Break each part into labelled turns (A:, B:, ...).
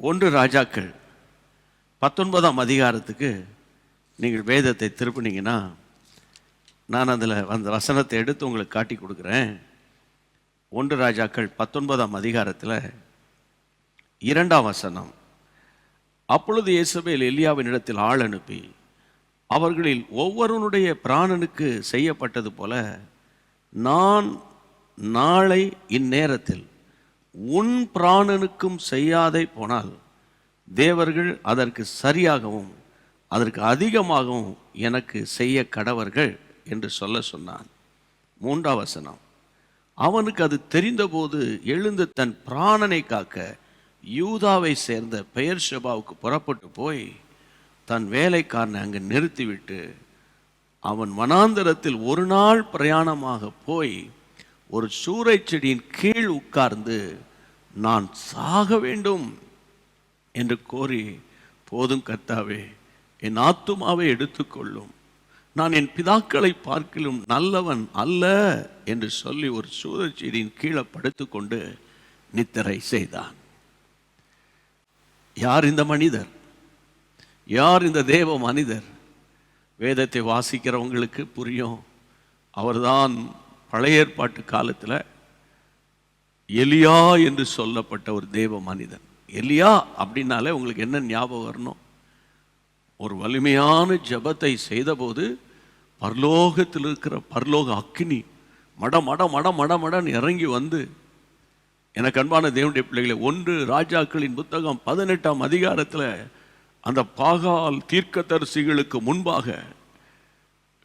A: ஒன்று ராஜாக்கள். பத்தொன்பதாம் அதிகாரத்துக்கு நீங்கள் வேதத்தை திருப்பினீங்கன்னா நான் அதில் அந்த வசனத்தை எடுத்து உங்களுக்கு காட்டி கொடுக்குறேன். ஒன்று ராஜாக்கள் பத்தொன்பதாம் அதிகாரத்தில் இரண்டாம் வசனம். அப்பொழுது இயேசபேல் எலியாவினிடத்தில் ஆள் அனுப்பி அவர்களில் ஒவ்வொருவனுடைய பிராணனுக்கு செய்யப்பட்டது போல நான் நாளை இந்நேரத்தில் உன் பிராணனுக்கும் செய்யாதே போனால் தேவர்கள் அதற்கு சரியாகவும் அதற்கு அதிகமாகவும் எனக்கு செய்ய கடவர்கள் என்று சொல்ல சொன்னான். மூன்றாம் வசனம். அவனுக்கு அது தெரிந்தபோது எழுந்து தன் பிராணனை காக்க யூதாவை சேர்ந்த பெயர் ஷபாவுக்கு புறப்பட்டு போய் தன் வேலைக்காரனை அங்கு நிறுத்திவிட்டு அவன் வனாந்தரத்தில் ஒரு நாள் பிரயாணமாக போய் ஒரு சூறைச் செடியின் கீழ் உட்கார்ந்து நான் சாக வேண்டும் என்று கோரி போதும் கர்த்தாவே என் ஆத்துமாவை எடுத்துக்கொள்ளும் நான் என் பிதாக்களை பார்க்கிலும் நல்லவன் அல்ல என்று சொல்லி ஒரு சூறைச் செடியின் கீழே படுத்துக்கொண்டு நித்திரை செய்தான். யார் இந்த மனிதர்? யார் இந்த தேவ மனிதர்? வேதத்தை வாசிக்கிறவங்களுக்கு புரியும். அவர்தான் பழைய ஏற்பாட்டு காலத்தில் எலியா என்று சொல்லப்பட்ட ஒரு தேவ மனிதன். எலியா அப்படின்னாலே உங்களுக்கு என்ன ஞாபகம் வரணும்? ஒரு வலிமையான ஜெபத்தை செய்தபோது பரலோகத்தில் இருக்கிற பரலோக அக்னி மட மட மட மட மடன் இறங்கி வந்து எனக்கு அன்பான தேவனுடைய பிள்ளைகளை ஒன்று ராஜாக்களின் புத்தகம் பதினெட்டாம் அதிகாரத்தில் அந்த பாகால் தீர்க்கதரிசிகளுக்கு முன்பாக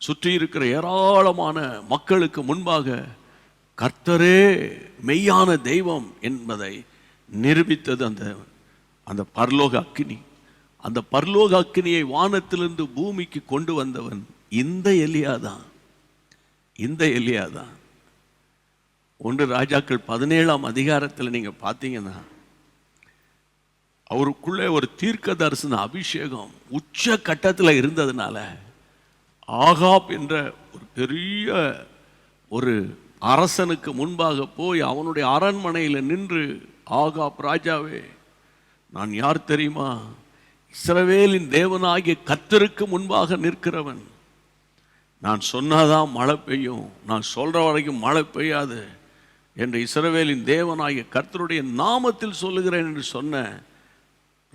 A: சுற்றி இருக்கிற ஏராளமான மக்களுக்கு முன்பாக கர்த்தரே மெய்யான தெய்வம் என்பதை நிரூபித்தது அந்த அந்த பரலோக அக்னி அந்த பரலோக அக்னியை வானத்திலிருந்து பூமிக்கு கொண்டு வந்தவன் இந்த எலியா தான். இந்த எலியா தான். ஒன்று ராஜாக்கள் பதினேழாம் அதிகாரத்தில் நீங்கள் பார்த்தீங்கன்னா அவருக்குள்ளே ஒரு தீர்க்க தரிசன அபிஷேகம் உச்ச கட்டத்தில் இருந்ததுனால ஆகாப் என்ற ஒரு பெரிய ஒரு அரசனுக்கு முன்பாக போய் அவனுடைய அரண்மனையில் நின்று ஆகாப் ராஜாவே நான் யார் தெரியுமா? இஸ்ரவேலின் தேவனாகிய கத்தருக்கு முன்பாக நிற்கிறவன். நான் சொன்னாதான் மழை பெய்யும் நான் சொல்கிற வரைக்கும் மழை பெய்யாது என்று இஸ்ரவேலின் தேவனாகிய கர்த்தருடைய நாமத்தில் சொல்லுகிறேன் என்று சொன்ன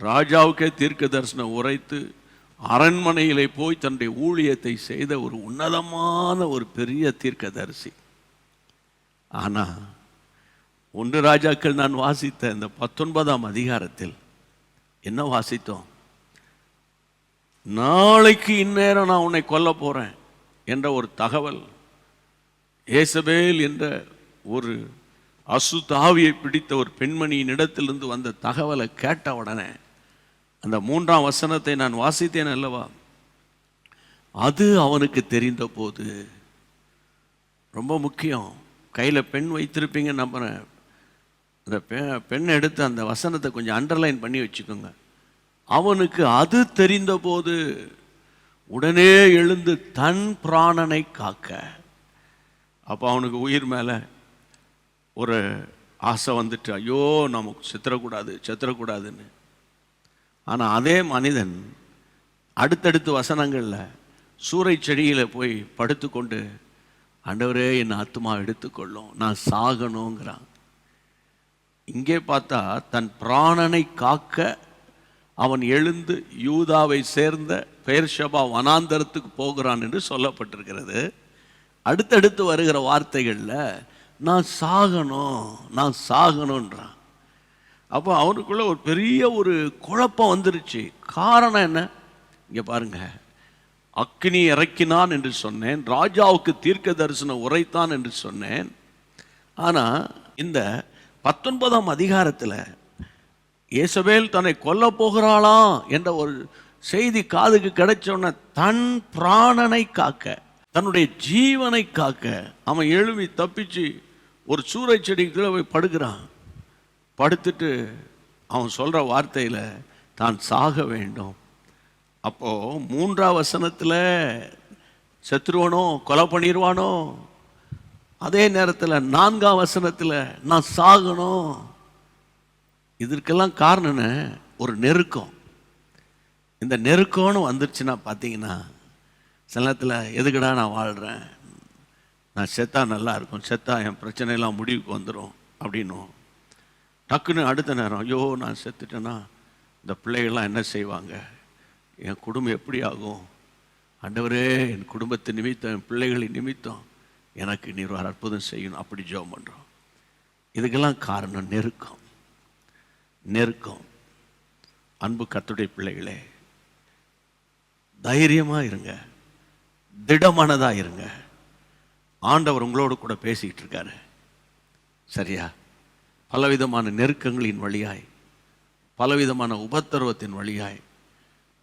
A: ராஜாவுக்கே தீர்க்க தரிசனம் உரைத்து அரண்மனையிலே போய் தன்னுடைய ஊழியத்தை செய்த ஒரு உன்னதமான ஒரு பெரிய தீர்க்கதரிசி. ஆனால் ஒன்று ராஜாக்கள் நான் வாசித்த இந்த பத்தொன்பதாம் அதிகாரத்தில் என்ன வாசித்தோம்? நாளைக்கு இந்நேரம் நான் உன்னை கொல்ல போகிறேன் என்ற ஒரு தகவல் ஏசபேல் என்ற ஒரு அசுதாவியை பிடித்த ஒரு பெண்மணியின் இடத்திலிருந்து வந்த தகவலை கேட்ட உடனே அந்த மூன்றாம் வசனத்தை நான் வாசித்தேன் அல்லவா? அது அவனுக்கு தெரிந்த போது ரொம்ப முக்கியம். கையில் பெண் வைத்திருப்பீங்க நம்புகிறேன் அந்த பெ- பெண் எடுத்து அந்த வசனத்தை கொஞ்சம் அண்டர்லைன் பண்ணி வச்சுக்கோங்க. அவனுக்கு அது தெரிந்த போது உடனே எழுந்து தன் பிராணனை காக்க. அப்போ அவனுக்கு உயிர் மேலே ஒரு ஆசை வந்துட்டு ஐயோ நமக்கு செத்துறக்கூடாது செத்துறக்கூடாதுன்னு ஆனால் அதே மனிதன் அடுத்தடுத்து வசனங்களில் சூறை செடியில் போய் படுத்துக்கொண்டு ஆண்டவரே என் ஆத்மா எடுத்துக்கொள்ளும் நான் சாகணுங்கிறான் இங்கே பார்த்தா தன் பிராணனை காக்க அவன் எழுந்து யூதாவை சேர்ந்த பெயர்ஷபா வனாந்தரத்துக்கு போகிறான் என்று சொல்லப்பட்டிருக்கிறது. அடுத்தடுத்து வருகிற வார்த்தைகளில் நான் சாகணும் நான் சாகணுன்றான் அப்போ அவனுக்குள்ளே ஒரு பெரிய ஒரு குழப்பம் வந்துருச்சு. காரணம் என்ன? இங்கே பாருங்கள் அக்னி இறக்கினான் என்று சொன்னேன். ராஜாவுக்கு தீர்க்க தரிசனம் உரைத்தான் என்று சொன்னேன். ஆனால் இந்த பத்தொன்பதாம் அதிகாரத்தில் இயேசபேல் தன்னை கொல்ல போகிறாளாம் என்ற ஒரு செய்தி காதுக்கு கிடைச்சோன்ன தன் பிராணனை காக்க தன்னுடைய ஜீவனை காக்க அவன் எழுவி தப்பிச்சு ஒரு சூறை செடிக்குள்ளே போய் படுகிறான் படுத்துட்டு அவன் சொல்கிற வார்த்தையில் தான் சாக வேண்டும். அப்போது மூன்றாம் வசனத்தில் செத்துருவானோ கொலை பண்ணிடுவானோ அதே நேரத்தில் நான்காம் வசனத்தில் நான் சாகணும். இதற்கெல்லாம் காரணம் ஒரு நெருக்கம். இந்த நெருக்கம்னு வந்துருச்சுன்னா பார்த்தீங்கன்னா சில நேரத்தில் எதுக்குடா நான் வாழ்கிறேன் நான் செத்தா நல்லா இருக்கும். செத்தா என் பிரச்சனையெல்லாம் முடிவுக்கு வந்துடும் அப்படின்னும் டக்குன்னு அடுத்த நேரம் ஐயோ நான் செத்துட்டேன்னா இந்த பிள்ளைகள்லாம் என்ன செய்வாங்க? என் குடும்பம் எப்படி ஆகும்? ஆண்டவரே என் குடும்பத்தை நிமித்தம் என் பிள்ளைகளின் நிமித்தம் எனக்கு நீர் ஒரு அற்புதம் செய்யணும். அப்படி ஜோம் பண்ணுறோம் இதுக்கெல்லாம் காரணம் நெருக்கம். நெருக்கம். அன்பு கத்துடைய பிள்ளைகளே தைரியமாக இருங்க. திடமானதாக இருங்க. ஆண்டவர் உங்களோடு கூட பேசிக்கிட்டு இருக்காரு. சரியா? பலவிதமான நெருக்கங்களின் வழியாய் பலவிதமான உபத்திரவத்தின் வழியாய்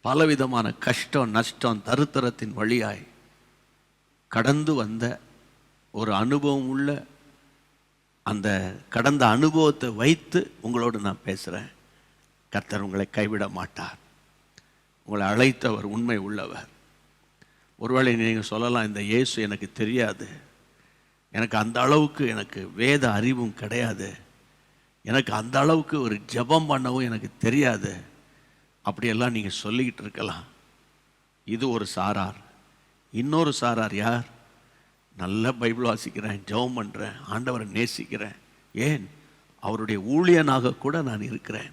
A: பலவிதமான கஷ்டம் நஷ்டம் தருத்தரத்தின் வழியாய் கடந்து வந்த ஒரு அனுபவம் உள்ள அந்த கடந்த அனுபவத்தை வைத்து உங்களோடு நான் பேசுகிறேன் கர்த்தர் உங்களை கைவிட மாட்டார். உங்களை அழைத்தவர் உண்மை உள்ளவர். ஒருவேளை நீங்கள் சொல்லலாம் இந்த இயேசு எனக்கு தெரியாது. எனக்கு அந்த அளவுக்கு எனக்கு வேத அறிவும் கிடையாது. எனக்கு அந்த அளவுக்கு ஒரு ஜெபம் பண்ணவும் எனக்கு தெரியாது. அப்படியெல்லாம் நீங்கள் சொல்லிக்கிட்டு இருக்கலாம். இது ஒரு சாரார். இன்னொரு சாரார் யார்? நல்ல பைபிள் வாசிக்கிறேன் ஜெபம் பண்ணுறேன் ஆண்டவரை நேசிக்கிறேன். ஏன்? அவருடைய ஊழியனாக கூட நான் இருக்கிறேன்.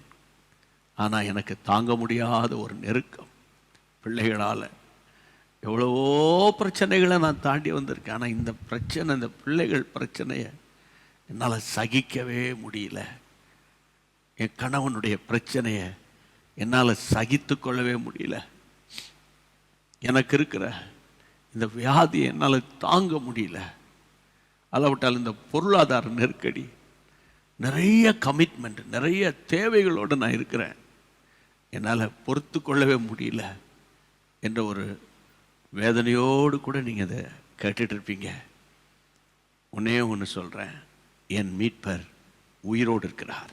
A: ஆனால் எனக்கு தாங்க முடியாத ஒரு நெருக்கம் பிள்ளைகளால். எவ்வளவோ பிரச்சனைகளை நான் தாண்டி வந்திருக்கேன். ஆனால் இந்த பிரச்சனை இந்த பிள்ளைகள் பிரச்சனையை என்னால் சகிக்கவே முடியல. என் கணவனுடைய பிரச்சனையை என்னால் சகித்து கொள்ளவே முடியல. எனக்கு இருக்கிற இந்த வியாதியை என்னால் தாங்க முடியல. அளவிட்டால் இந்த பொருளாதார நெருக்கடி நிறைய கமிட்மெண்ட் நிறைய தேவைகளோடு நான் இருக்கிறேன். என்னால் பொறுத்து கொள்ளவே முடியல என்ற ஒரு வேதனையோடு கூட நீங்கள் அதை கேட்டுட்ருப்பீங்க இருப்பீங்க. ஒன்று சொல்கிறேன் என் மீட்பர் உயிரோடு இருக்கிறார்.